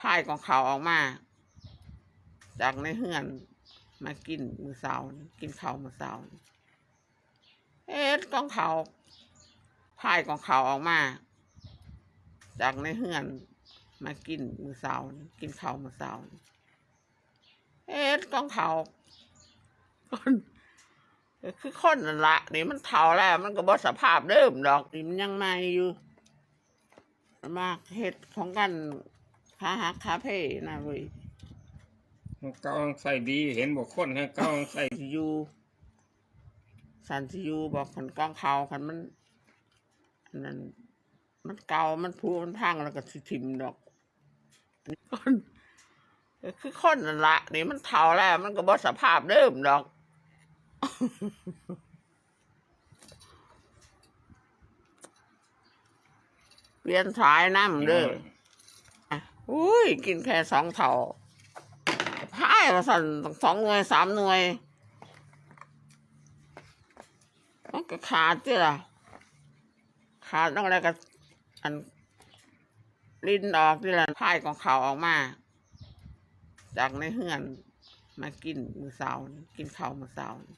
พายของเขาออกมา จากในเฮือนมากินมือเสากินเขามือเสาเอ็ดของเขาพายของเขาออกมา จากในเฮือนมากินมือเสากินเขามือเสาเอ็ดของเขาคนคือคนนั่นละนี่มันเท่าแล้ว มันก็บอสภาพเดิมดอกนี่มันยังไม่อยู่มากเห็ดของกัน คาฮักคาเฟ่นะเว้ยมันเกาใส่ดีเห็นบอกคนให้เกาใส่สิอยูสันสิอยูบอกขันกองเขาขันมันอันนั้นมันเก่ามันพูมันพังแล้วก็สิทิมดอกนี่คนคือคนนั่นละนี่มันเท่าแล้ว มันก็บอสภาพเดิมดอกเปลี่ยนสายน้ำเด้อ อุ้ยกินแค่สองเท่าพายมาสั่นต้งสองหน่วยสามหน่วยมันก็ขาดจีล่ะ ขาดต้องอะไรก็อันลิ้นออกจีล่ะพายของเขาออกมา จากในเฮือนมากินมือเสาร์นี่กินเขามือเสาร์นี่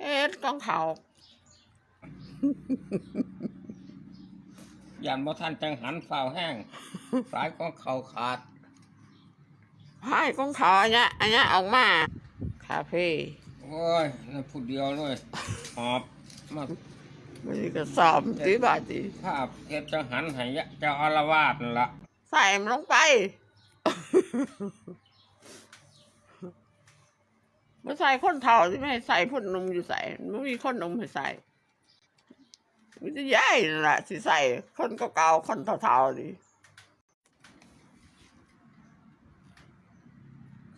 เอ็ดของเขา ยันบ่ท่านจังหันฝ่าวแห้ง สายของเขาขาดพายของเขาอันเนี้ยอันเนี้ยออกมาคาเฟ่โอ้ยนั่นผู้เดียวเลยหอบมามันก็สอบตีบาตีภาพเฮ็ดจังหันให้ยะเจ้าอารวาสนั่นละใส่มันลงไปมาใส่คนเท่าที่ไม่ให้ใส่พ่นนมอยู่ใส่ไม่มีคนนมให้ใส่ มิจะย้ายนั่นแหละสิใส่คนเก่าๆคนเท่าๆดิ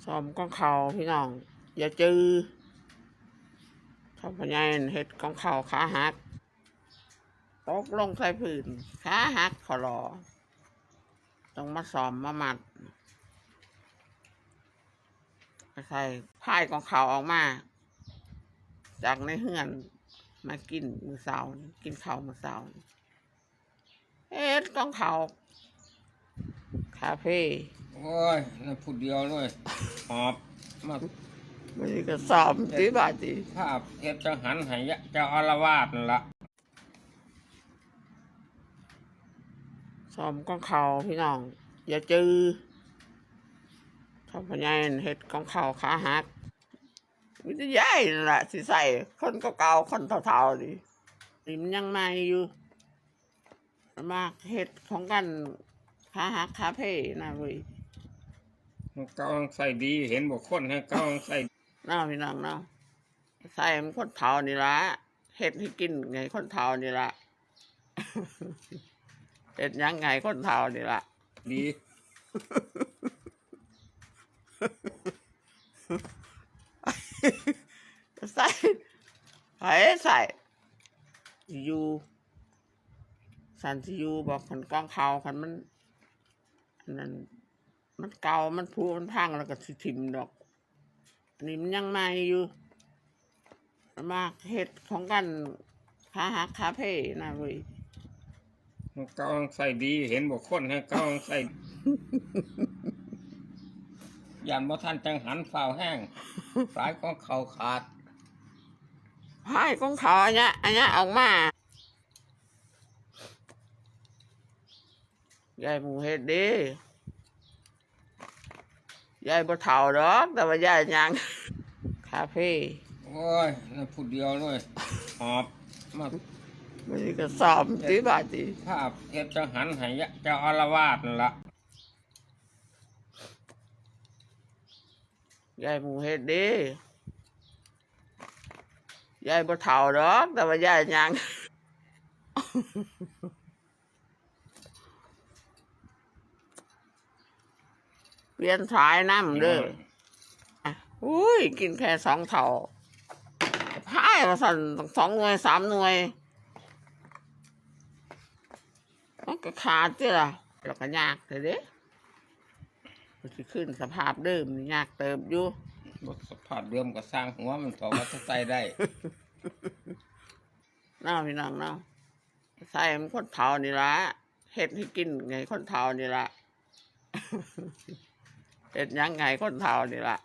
ซ้อมกองเขาพี่น้อง อย่าจือทำพญายเห็ดกองเขาขาหักตกลงใส่พื้นขาหักขอรอต้องมาซ้อมมามัดใส่พายของเขาออกมา จากในเฮือน มากินมือเสาร์นี่กินข้าวมือเสาร์นี่เอ็ดของเขาคาเฟ่โอ้ยนั่นผู้เดียวเลยหอบมามันก็ซ้อมตีบาตีภาพเฮ็ดจังหันให้ยะเจ้าอารวาสนั่นละซ้อมของเขาพี่น้อง อย่าจือทำพญายเห็ดของเขาขาหัก มิจะย้ายนั่นแหละสิใส่คนเก่าๆคนเท่าๆดินี่มันยังไม่อยู่มากเห็ดของกันคาฮักคาเฟ่นะเว้ยมันเกาใส่ดีเห็นบอกคนให้เกาใส่น้าพี่น้องเนาะใส่มันคนเท่านี่ละเห็ดให้กินไงคนเท่านี่ละเห็ดหยังไงคนเท่านี่ละดี ใส่ไผ่ใส่อยู่สันสิอยูบอกขันกองเขาขันมันอันนั้นมันเก่ามันพูมันพังแล้วก็สิทิมดอกอันนี้มันยังไม่อยู่มากเห็ดของกันคาฮักคาเฟ่นะเว้ยมันเกาใส่ดีเห็นบอกคนให้เกาใส่ยันบ่ท่านจังหันฝ่าวแห้ง สายของเขาขาดพายของเขาอันเนี้ยอันเนี้ยออกมายายหมูเห็ดดียายบ่เท่าดอกแต่ว่ายายยังคาเฟ่โอ้ยนั่นผู้เดียวเลยหอบมามันก็สอบตีบาตีภาพเฮ็ดจังหันให้ยะเจ้าอารวาสนั่นละ ยายหมูเห็ดดียายบ่เท่าดอกแต่ว่ายายยังเปลี่ยนสายน้ำเด้ออะอุ้ย กินแค่สองเท่าพายมาสั่นต้องสองหน่วยสามหน่วยมันก็ขาดจีล่ะแล้วก็ยากเลยเด้ มันสิขึ้นสภาพเดิมนี่ยากเติบอยู่บทสภาพเดิมก็สร้างหัวมันต่อว่าจะใส่ได้น้าพี่น้องเนาะใส่มันคนเท่านี่ละเฮ็ดให้กินไงคนเท่านี่ละเห็ดหยังไงคนเฒ่านี่ล่ะ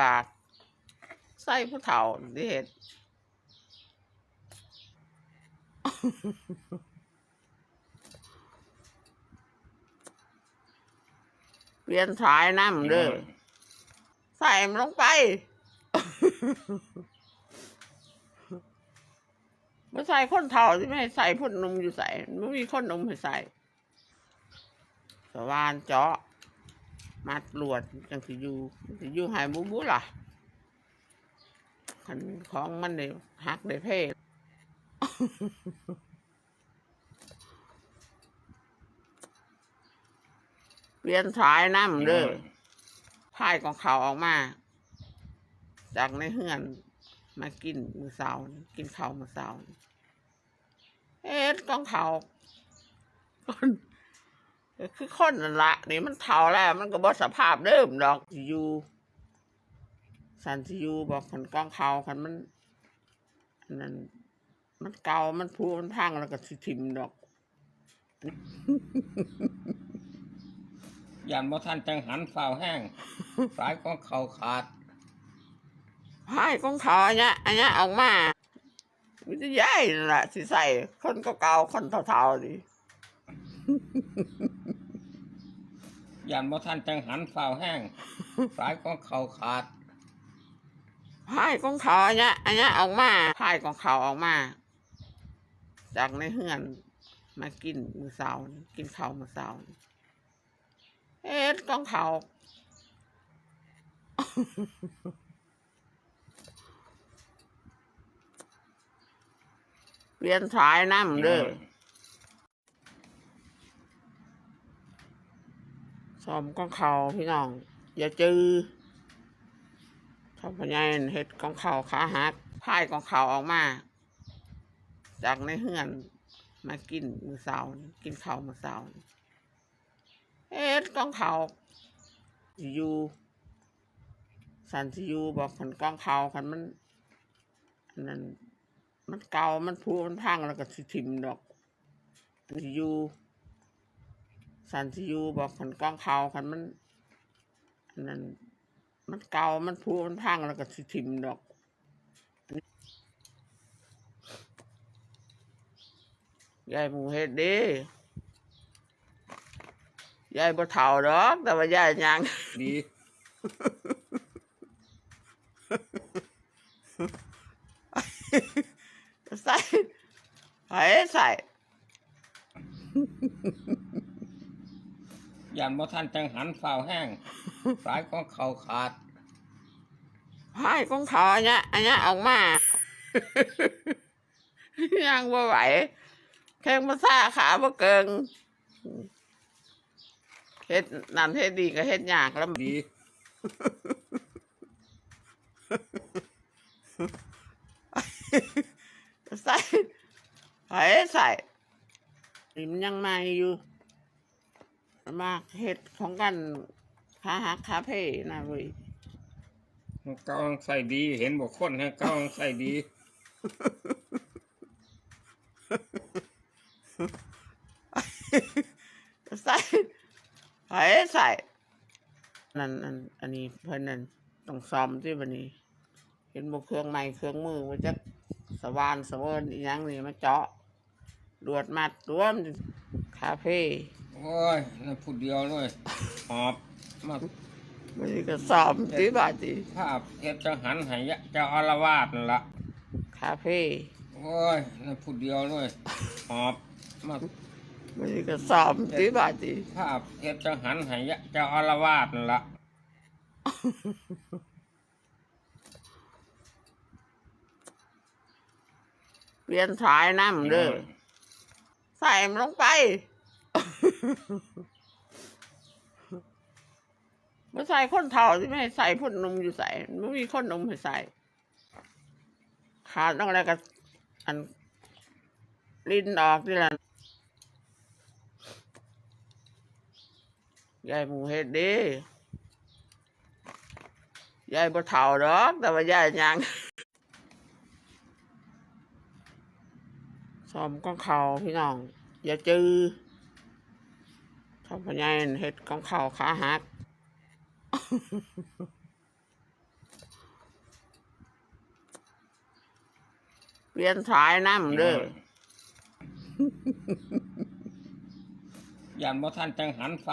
ปากใส่ผู้เฒ่าที่เห็ด เปลี่ยนสายน้ำเด้อใส่มันลงไปไม่ใส่คนเฒ่าที่ไม่ให้ใส่พ่นนมอยู่ใส่ไม่มีคนนมให้ใส่ สว่านเจาะมัดลวดจังสิอยู่สิอยู่หายบุบุล่ะขันของมันเด้หักได้เพศ เปลี่ยนสายน้ำเด้อพายของเขาออกมา จากในเฮือนมากินมือเสานี่กินข้าวมือเสานี่เอ็ดกองเขาคนคือคนนั่นละนี่มันเท่าแล้ว มันก็บอสภาพเดิมดอกสิอยูสันสิอยูบอกขันกองเขาขันมันอันนั้นมันเก่ามันพูมันพังแล้วก็สิทิมดอก ยันบ่ท่านจังหันฝ่าวแห้ง สายของเขาขาดพายของเขาอันเนี้ยอันเนี้ยออกมาวิทยายนั่นแหละสิใส่คนเก่าๆคนเท่าๆดิยันบ่ท่านจังหันฝ่าวแห้ง สายของเขาขาดพายของเขาอันเนี้ยอันเนี้ยออกมาพายของเขาออกมา จากในเฮือนมากินมือเสานี่กินข้าวมือเสานี่ เอ็ดกองเขาเปลี่ยนสายน้ำเด้อซ้อมกองเขาพี่น้อง อย่าจือทำพญายเห็ดกองเขาขาหักพายกองเขาออกมา จากในเฮือนมากินมือเสานี่กินข้าวมือเสานี่ เอ็ดกองเขาอยู่สันสิอยูบอกขันกองเขาขันมันนนั้นมันเก่ามันพูมันพังแล้วก็สิทิมดอกสิอยูสันสิอยูบอกขันกองเขาขันมันนนั้นมันเก่ามันพูมันพังแล้วก็สิทิมดอกยายหมูเฮ็ดเดี ยายบ่เฒ่าดอก แต่ว่ายายยัง ดีใส่ไห้ใส่ยันบ่ท่านจังหันฝ่าวแห้ง สายของเขาขาดพายของเขาอันเนี้ยอันเนี้ยออกมา ยังบ่ไหวแข้งมาซ่าขาบ่เกิง เฮ็ดนั่นเฮ็ดดีก็เฮ็ดยากแล้วดีใส่ไห้ใส่นี่มันยังมาอยู่ มาเฮ็ดของกันขาหักขาเพ่นะเว้ยเก้าอังใส่ดี เห็นบอกคนให้เก้าอังใส่ดี ใส่ ไห้ใส่ นั่นอันอันนี้เพิ่นนั่นต้องซ้อมที่บันนี้ เห็นบ่เครื่องไม้เครื่องมือมันจะสว่านสะเวินอีหยังนี่มาเจาะลวดมัดรวมคาเฟ่โอ้ยนั่นพูดเดียวเลยหอบมามันก็ซ้อมที่บาดนีภาพเฮ็ดจังหันให้ยะเจ้าอารวาสนั่นละคาเฟ่โอ้ยนั่นพูดเดียวเลยหอบมา มันก็ซ้อมที่บาดนีภาพเฮ็ดจังหันให้ยะเจ้าอารวาสนั่นละเปลี่ยนสายน้ำเด้อใส่มันลงไปไม่ใส่คนเฒ่าที่ไม่ให้ใส่พ่นนมอยู่ใส่ไม่มีคนนมให้ใส่ ขาดต้องอะไรกันอันลิ้นออกที่ละ ยายหมูเฮ็ดดียายบ่เฒ่าดอก แต่ว่ายายยังซ้อมก้องเขาพี่น้อง อย่าจือเขาพญายเฮ็ดของเขาขาหักเปลี่ยนสายน้ำเด้อยันบ่ท่านจังหันฝ่า